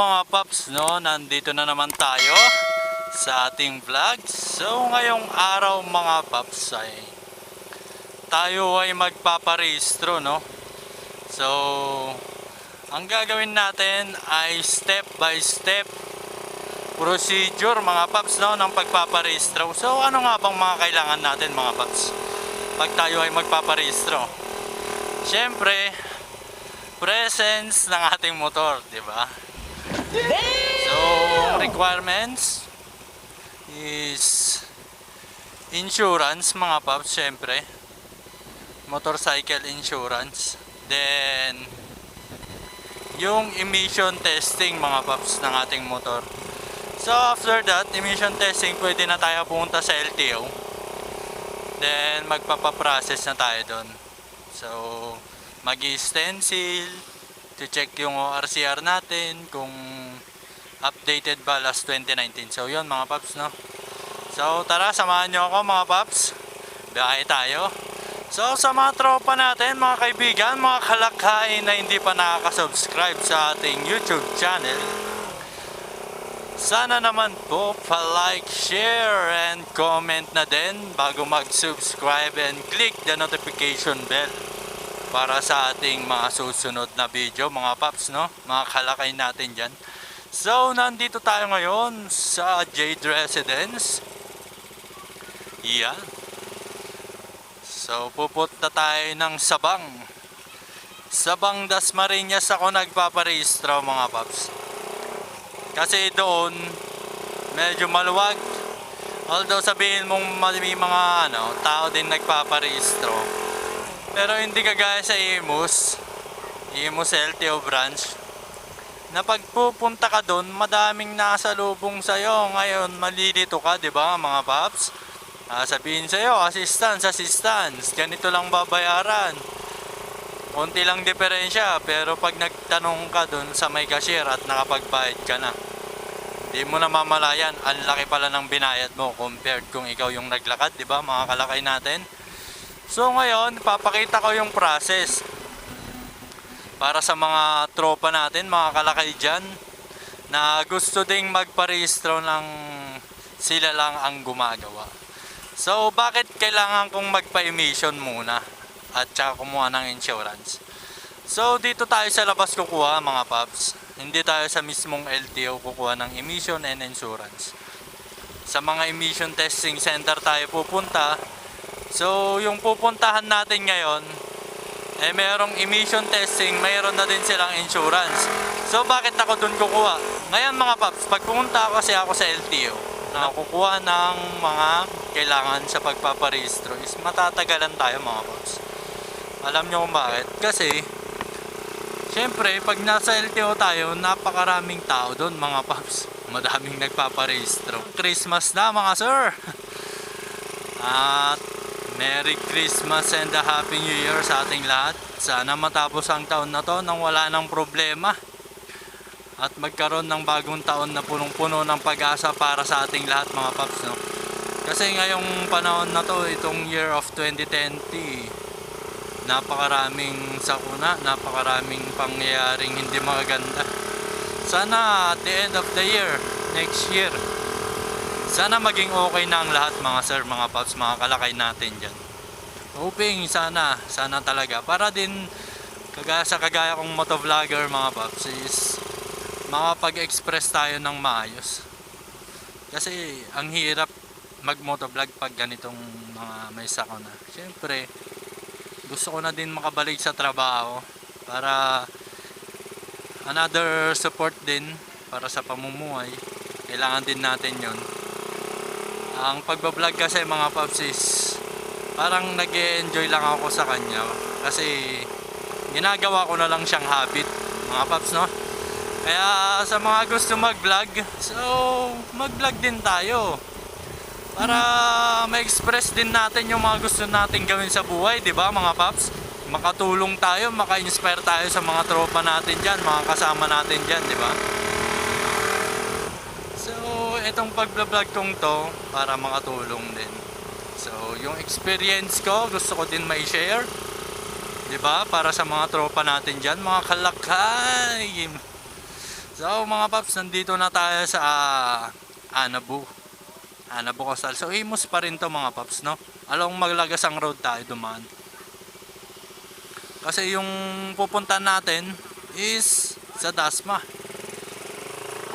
mga paps, no? Nandito na naman tayo sa ating vlog. So ngayong araw mga paps ay tayo ay magpaparehistro, no? So ang gagawin natin ay step by step procedure mga paps no ng pagpaparehistro. So ano nga bang mga kailangan natin mga paps pag tayo ay magpaparehistro? Siyempre, presence ng ating motor, di ba? So, requirements is insurance mga paps, syempre. Motorcycle insurance. Then, yung emission testing mga paps ng ating motor. So, after that, emission testing, pwede na tayo pumunta sa LTO. Then, magpapaprocess na tayo doon. So, mag-stencil to check yung RCR natin kung updated ba last 2019. So, yun mga paps, no? So, tara, samahan nyo ako mga paps. Biyahe tayo. So, sa mga tropa natin, mga kaibigan, mga kalakhay na hindi pa nakaka-subscribe sa ating YouTube channel, sana naman po pa-like, share, and comment na din bago mag-subscribe and click the notification bell para sa ating mga susunod na video, mga paps, no? Mga kalakay natin dyan. So, nandito tayo ngayon sa Jade Residence. Yan. So, pupunta tayo ng Sabang. Sabang Dasmariñas ako nagpaparehistro, mga paps. Kasi doon, medyo maluwag. Although sabihin mong may mga ano, tao din nagpaparehistro. Pero hindi kagaya sa Imus, Imus LTO branch, na pagpupunta ka doon, madaming nasa lubong sa'yo. Ngayon, malilito ka, di ba mga paps? Ah, sabihin sa'yo, assistance, assistance, ganito lang babayaran. Konti lang diferensya, pero pag nagtanong ka doon sa may cashier at nakapagbayad ka na, di mo na mamalayan, ang laki pala ng binayad mo compared kung ikaw yung naglakad, di ba mga kalakay natin? So ngayon, papakita ko yung process para sa mga tropa natin, mga kalakay dyan, na gusto ding magparehistro ng sila lang ang gumagawa. So, bakit kailangan kong magpa-emission muna at saka kumuha ng insurance? So, dito tayo sa labas kukuha mga paps. Hindi tayo sa mismong LTO kukuha ng emission and insurance. Sa mga emission testing center tayo pupunta. So, yung pupuntahan natin ngayon, eh merong emission testing, mayroon na din silang insurance. So, bakit ako dun kukuha? Ngayon mga paps, pag pumunta kasi ako sa LTO, na kukuha ng mga kailangan sa pagpaparehistro is matatagalan tayo mga paps. Alam nyo kung bakit? Kasi, syempre, pag nasa LTO tayo, napakaraming tao doon mga paps. Madaming nagpaparehistro. Christmas na mga sir! At Merry Christmas and a Happy New Year sa ating lahat. Sana matapos ang taon na to nang wala ng problema. At magkaroon ng bagong taon na punong-puno ng pag-asa para sa ating lahat mga paps. No? Kasi ngayong panahon na to, itong year of 2020, napakaraming sakuna, napakaraming pangyayaring hindi magaganda. Sana at the end of the year, next year, sana maging okay na ang lahat mga sir, mga paps, mga kalakay natin dyan. Hoping sana, sana talaga. Para din kagaya sa kagaya kong motovlogger mga paps is makapag-express tayo ng maayos. Kasi ang hirap mag-motovlog pag ganitong mga may sakuna. Siyempre, gusto ko na din makabalik sa trabaho para another support din para sa pamumuhay. Kailangan din natin yon ang pagbablog kasi mga paps is parang nag enjoy lang ako sa kanya. Kasi ginagawa ko na lang siyang habit mga paps no? Kaya sa mga gusto mag vlog so mag vlog din tayo. Para ma-express din natin yung mga gusto natin gawin sa buhay di ba mga paps? Makatulong tayo maka-inspire tayo sa mga tropa natin dyan mga kasama natin dyan di ba So, itong pagbablog kong to para makatulong din. So, yung experience ko, gusto ko din may share. 'Di ba? Para sa mga tropa natin diyan, mga kalakay. So mga paps, nandito na tayo sa ah, Anabu. Anabu Coastal. So Imus pa rin to mga paps, no? Along Maglagasang Road tayo dumaan. Kasi yung pupunta natin is sa Dasma.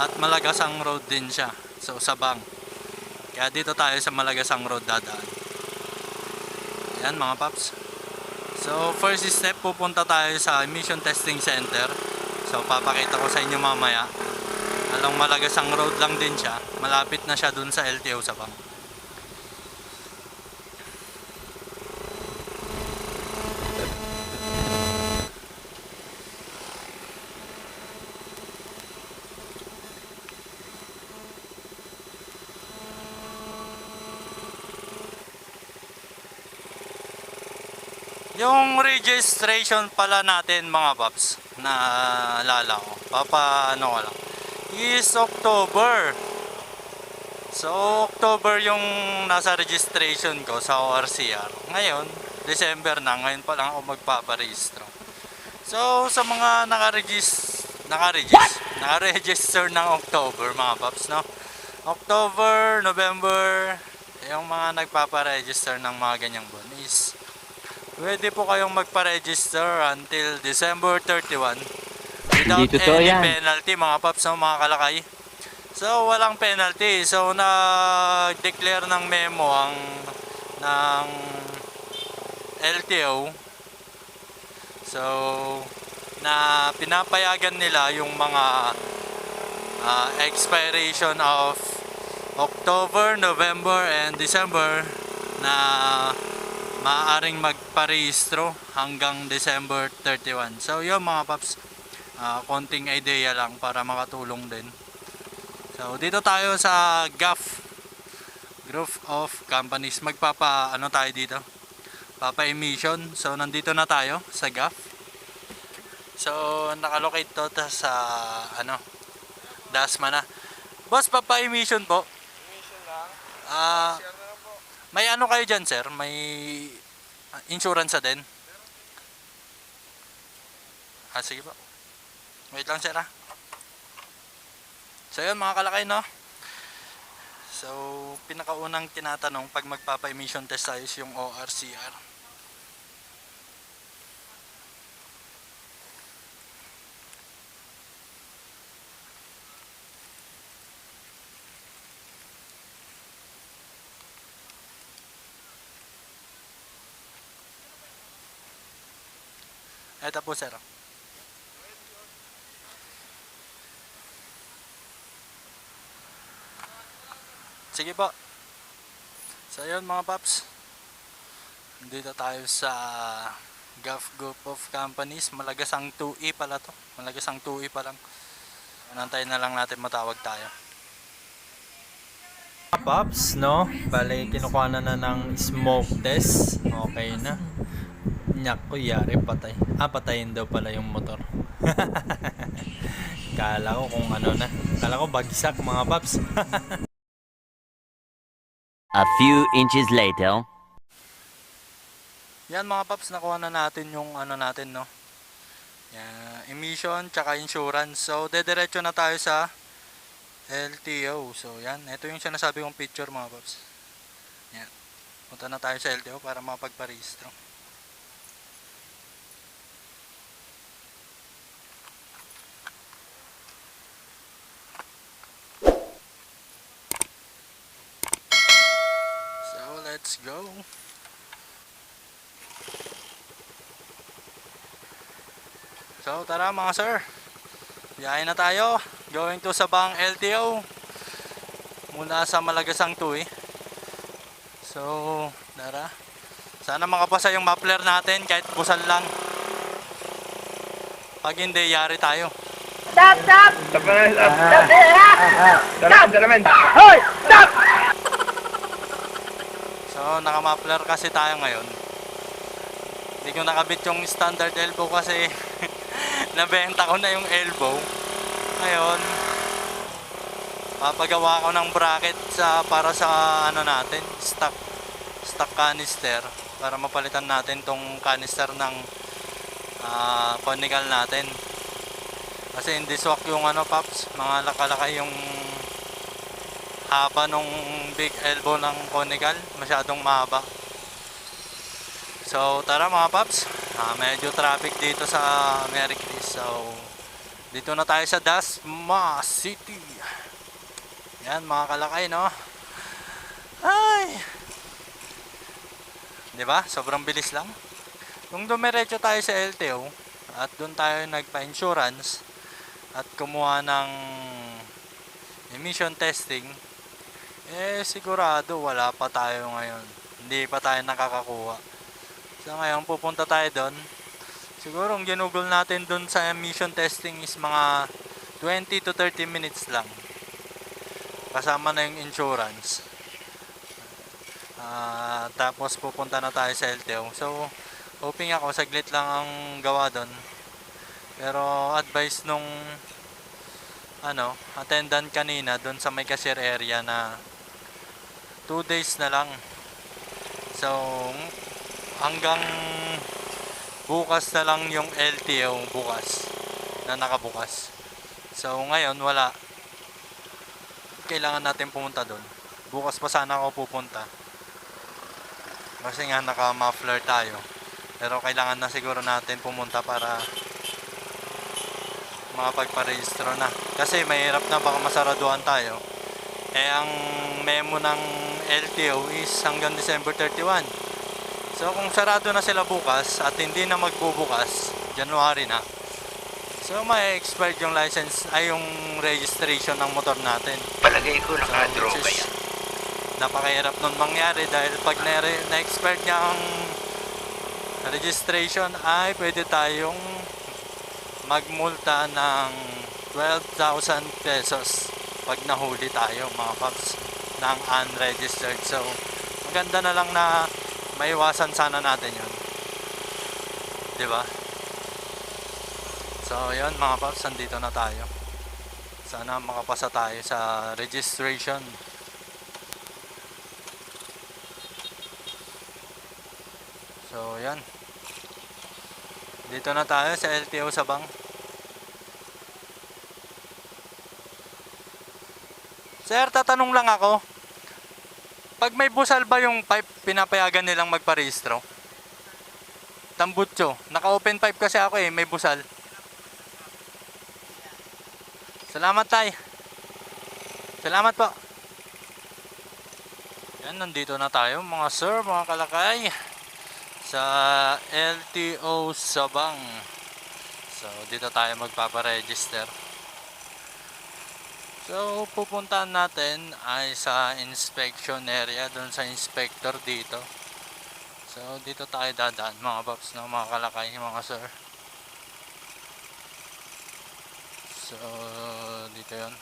At Malagasang Road din siya. So Sabang. Kaya dito tayo sa Malagasang Road dadaan. Yan mga paps. So first step pupunta tayo sa emission testing center. So papakita ko sa inyo mamaya. Along Malagasang Road lang din siya. Malapit na siya dun sa LTO Sabang. Yung registration pala natin mga paps na lala ko. Papa ano ko lang. Is October. So October yung nasa registration ko sa ORCR. Ngayon, December na. Ngayon pa lang ako magpaparehistro. So sa mga nakaregis nakaregis nakaregister ng October mga paps no. October, November, yung mga nagpaparegister ng mga ganyang buwan Pwede po kayong magpa-register until December 31 without Hindi any yan. penalty mga paps ng mga kalakay. So walang penalty. So nag-declare ng memo ang ng LTO. So na pinapayagan nila yung mga ah, expiration of October, November, and December na maaaring magparehistro hanggang December 31. So yun mga paps, ah, konting idea lang para makatulong din. So dito tayo sa GAF Group of Companies. Magpapa ano tayo dito? Papa emission. So nandito na tayo sa GAF. So nakalocate to ta sa ano Dasma na. Boss, papa emission po. Ah, may ano kayo dyan, sir? May ah, insurance din? Ah, sige po. Wait lang, sir, ah. So, yun, mga kalakay, no? So, pinakaunang tinatanong pag magpapa-emission test tayo is yung ORCR. Ito po, sir. Sige po. So yun mga paps. Dito tayo sa Gulf Group of Companies. Malagasang 2E pala to. Malagasang 2E pa lang. Anantayin na lang natin matawag tayo. Paps, no? Bale, kinukuha na na ng smoke test. Okay na. Nyak ko, yari patay. Ah, patayin daw pala yung motor. Kala ko kung ano na. Kala ko bagsak mga paps. A few inches later. Yan mga paps, nakuha na natin yung ano natin, no? Yan, emission, tsaka insurance. So, dediretso na tayo sa LTO. So, yan. Ito yung sinasabi kong picture, mga paps. Yan. Punta na tayo sa LTO para makapagparehistro. So, let's go. So tara mga sir. Biyahe na tayo. Going to Sabang LTO. Mula sa Malagasang to eh. So, tara. Sana makapasa yung muffler natin kahit busan lang. Pag hindi, yari tayo. Stop! Stop! Stop na, stop. Stop! Salamin, salamin. Hoy! Stop! So, naka-muffler kasi tayo ngayon. Hindi ko nakabit yung standard elbow kasi nabenta ko na yung elbow. Ngayon, papagawa ko ng bracket sa para sa ano natin, stock stock canister para mapalitan natin tong canister ng ah, conical natin. Kasi hindi swak yung ano paps, mga lakalakay yung haba nung big elbow ng conical, masyadong mahaba. So tara mga paps, ah, medyo traffic dito sa Mary Chris. So dito na tayo sa Dasma City. Yan mga kalakay no. Ay. ba? Sobrang bilis lang. Kung dumiretso tayo sa LTO at doon tayo nagpa-insurance at kumuha ng emission testing, eh sigurado wala pa tayo ngayon. Hindi pa tayo nakakakuha. So ngayon pupunta tayo doon. Siguro ang ginugol natin doon sa emission testing is mga 20 to 30 minutes lang. Kasama na yung insurance. Ah, tapos pupunta na tayo sa LTO. So, hoping ako saglit lang ang gawa doon. Pero advice nung ano, attendant kanina doon sa may cashier area na 2 days na lang. So, hanggang bukas na lang yung LTO bukas na nakabukas. So, ngayon wala. Kailangan natin pumunta doon. Bukas pa sana ako pupunta. Kasi nga naka-muffler tayo. Pero kailangan na siguro natin pumunta para makapagparehistro na. Kasi mahirap na baka masaraduhan tayo. Eh ang memo ng LTO is hanggang December 31. So kung sarado na sila bukas at hindi na magbubukas, January na. So may expired yung license ay yung registration ng motor natin. Palagay ko So, nakadroga is yan. napakahirap nun mangyari dahil pag na- na-expired niya ang registration ay pwede tayong magmulta ng 12,000 pesos pag nahuli tayo mga paps ng unregistered so maganda na lang na maiwasan sana natin yun ba so yun mga paps nandito na tayo sana makapasa tayo sa registration So, yan. Dito na tayo sa LTO Sabang. Sir, tatanong lang ako. Pag may busal ba yung pipe, pinapayagan nilang magparehistro? Tambutso. Naka-open pipe kasi ako eh, may busal. Salamat tay. Salamat po. Yan, nandito na tayo mga sir, mga kalakay sa LTO Sabang. So, dito tayo magpaparegister. So, pupuntahan natin ay sa inspection area, doon sa inspector dito. So, dito tayo dadaan mga paps, no? mga kalakay, mga sir. So, dito yon.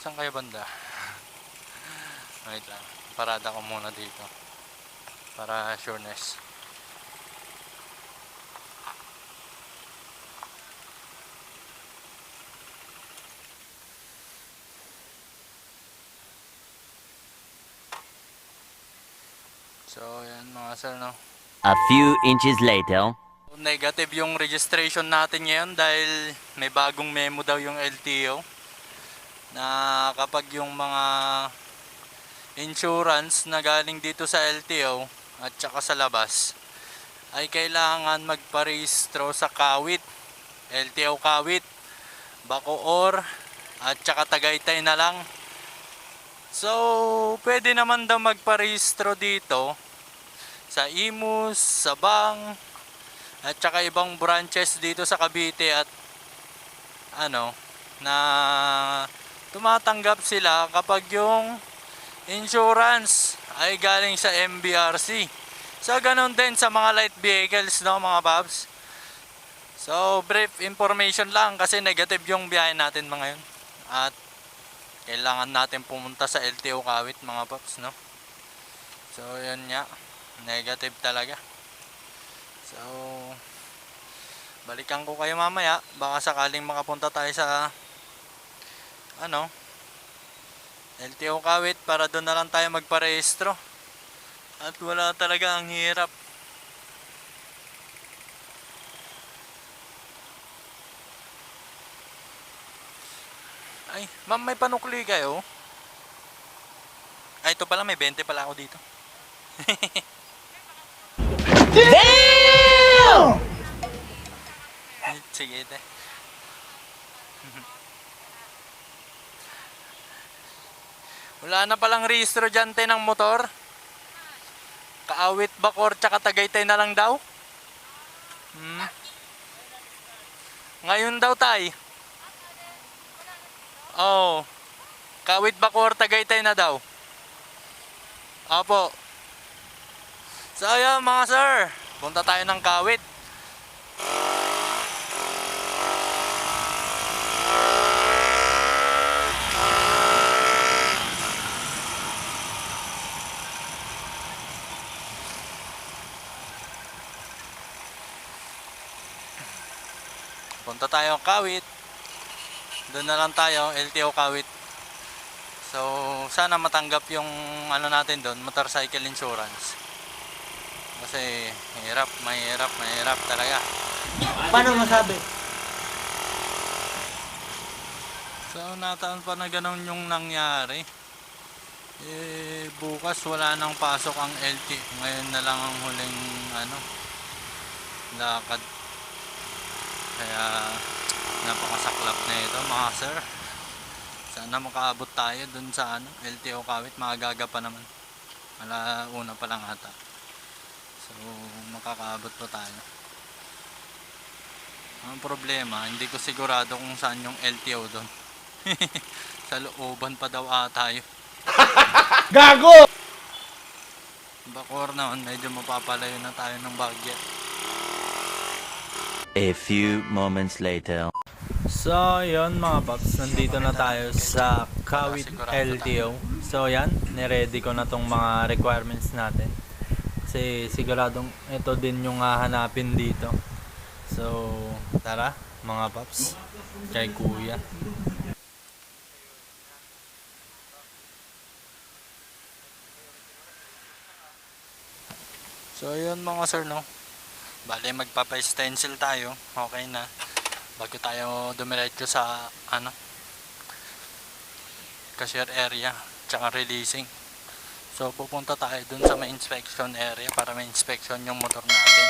Saan kayo banda? Wait lang. Parada ko muna dito para sureness. So, yan mga sir, no? A few inches later. Negative yung registration natin ngayon dahil may bagong memo daw yung LTO na kapag yung mga insurance na galing dito sa LTO at saka sa labas ay kailangan magparehistro sa Kawit LTO Kawit Bacoor at saka Tagaytay na lang so pwede naman daw magparehistro dito sa Imus, Sabang at saka ibang branches dito sa Cavite at ano na tumatanggap sila kapag yung insurance ay galing sa MBRC. So ganun din sa mga light vehicles no mga babs. So brief information lang kasi negative yung biyahe natin mga yun. At kailangan natin pumunta sa LTO Kawit mga babs no. So yun nga, negative talaga. So balikan ko kayo mamaya baka sakaling makapunta tayo sa ano LTO Kawit para doon na lang tayo magparehistro. At wala talaga ang hirap. Ay, ma'am, may panukli kayo? Ay, ito pala, may 20 pala ako dito. Damn! Sige, ite. Wala na palang rehistro dyan, te, ng motor. Kaawit Bacor tsaka Tagaytay na lang daw. Hmm. Ngayon daw tay. Oh. Kawit Bacor Tagaytay na daw. Opo. So ayun mga sir, punta tayo ng Kawit. Punta tayo ng Kawit. Doon na lang tayo, LTO Kawit. So, sana matanggap yung ano natin doon, motorcycle insurance. Kasi mahirap, mahirap, mahirap talaga. Paano masabi? So, nataan pa na ganun yung nangyari. Eh, bukas wala nang pasok ang LT. Ngayon na lang ang huling ano, lakad. Kaya, napakasaklap na ito mga sir. Sana makaabot tayo dun sa ano, LTO Kawit. Maagaga pa naman. Ala una pa lang ata. So, makakaabot pa tayo. Ang problema, hindi ko sigurado kung saan yung LTO doon. sa looban pa daw ata yun. Gago! Bakor naman, medyo mapapalayo na tayo ng bagya. A few moments later. So, yun mga paps, nandito na tayo sa Kawit LTO. So, yan, niready ko na tong mga requirements natin. Kasi siguradong ito din yung hahanapin dito. So, tara mga paps, kay kuya. So, yun mga sir, no? Bale, magpapa-stencil tayo. Okay na. Bago tayo dumiretso sa ano cashier area tsaka releasing. So pupunta tayo dun sa may inspection area para may inspection yung motor natin.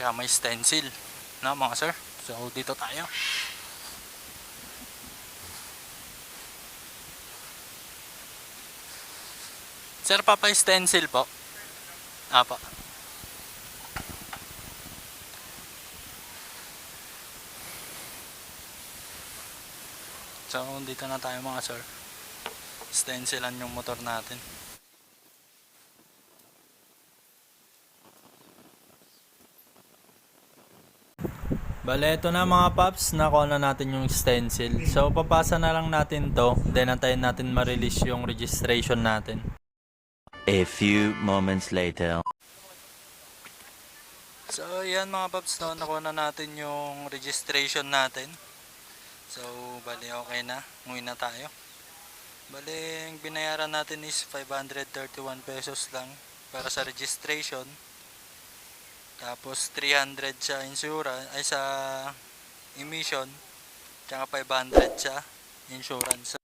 Tsaka may stencil. Na mga sir? So dito tayo. Sir papa stencil po? Apa So, dito na tayo mga sir. Stencilan yung motor natin. Bale, ito na mga paps, nakuha na natin yung stencil. So, papasa na lang natin to, then antayin natin ma-release yung registration natin. A few moments later. So, yan mga paps, no, nakuha na natin yung registration natin. So, bali okay na. Umuwi na tayo. Bali, ang binayaran natin is 531 pesos lang para sa registration. Tapos 300 sa insurance, ay sa emission. Tsaka 500 sa insurance.